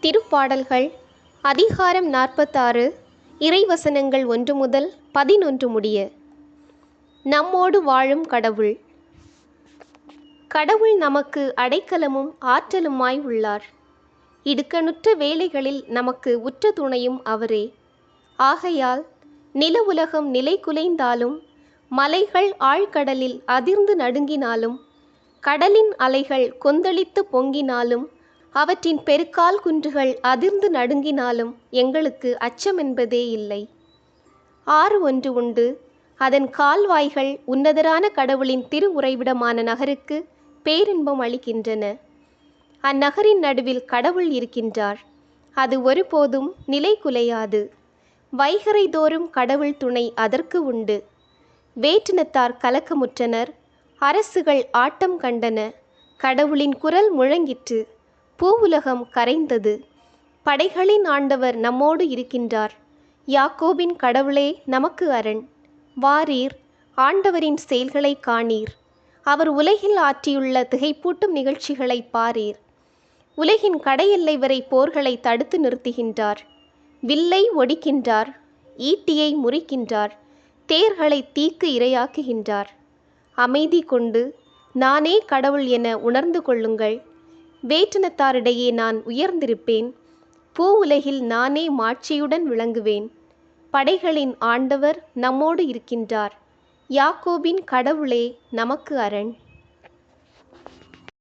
திருப்பாடல்கள் அதிகாரம் நாற்பத்தாறு இறைவசனங்கள் ஒன்று முதல் பதினொன்று முடிய. நம்மோடு வாழும் கடவுள். கடவுள் நமக்கு அடைக்கலமும் ஆற்றலுமாய் உள்ளார். இடுக்கணுற்ற வேலைகளில் நமக்கு உற்ற துணையும் அவரே. ஆகையால் நில உலகம் நிலை குலைந்தாலும் மலைகள் ஆழ்கடலில் அதிர்ந்து நடுங்கினாலும் கடலின் அலைகள் கொந்தளித்து பொங்கினாலும் அவற்றின் பெருக்கால் குன்றுகள் அதிர்ந்து நடுங்கினாலும் எங்களுக்கு அச்சம் என்பதே இல்லை. ஆறு ஒன்று உண்டு. அதன் கால்வாய்கள் உன்னதரான கடவுளின் திரு உறைவிடமான நகருக்கு பேரின்பம் அளிக்கின்றன. அந்நகரின் நடுவில் கடவுள் இருக்கின்றார். அது ஒருபோதும் நிலை குலையாது. வைகரை தோறும் கடவுள் துணை அதற்கு உண்டு. வேற்றினத்தார் கலக்கமுற்றனர். அரசுகள் ஆட்டம் கண்டன. கடவுளின் குரல் முழங்கிற்று. பூவுலகம் கரைந்தது. படைகளின் ஆண்டவர் நம்மோடு இருக்கின்றார். யாக்கோபின் கடவுளே நமக்கு அரண். வாரீர் ஆண்டவரின் செயல்களை காணீர். அவர் உலகில் ஆற்றியுள்ள திகைப்பூட்டும் நிகழ்ச்சிகளை பாரீர். உலகின் கடையெல்லை வரை போர்களை தடுத்து நிறுத்துகின்றார். வில்லை ஒடிக்கின்றார். ஈட்டியை முறிக்கின்றார். தேர்களை தீக்கு இரையாக்குகின்றார். அமைதி கொண்டு நானே கடவுள் என உணர்ந்து கொள்ளுங்கள். வேற்றினத்தாரிடையே நான் உயர்ந்திருப்பேன். பூ உலகில் நானே மாட்சியுடன் விளங்குவேன். படைகளின் ஆண்டவர் நம்மோடு இருக்கின்றார். யாக்கோபின் கடவுளே நமக்கு அரண்.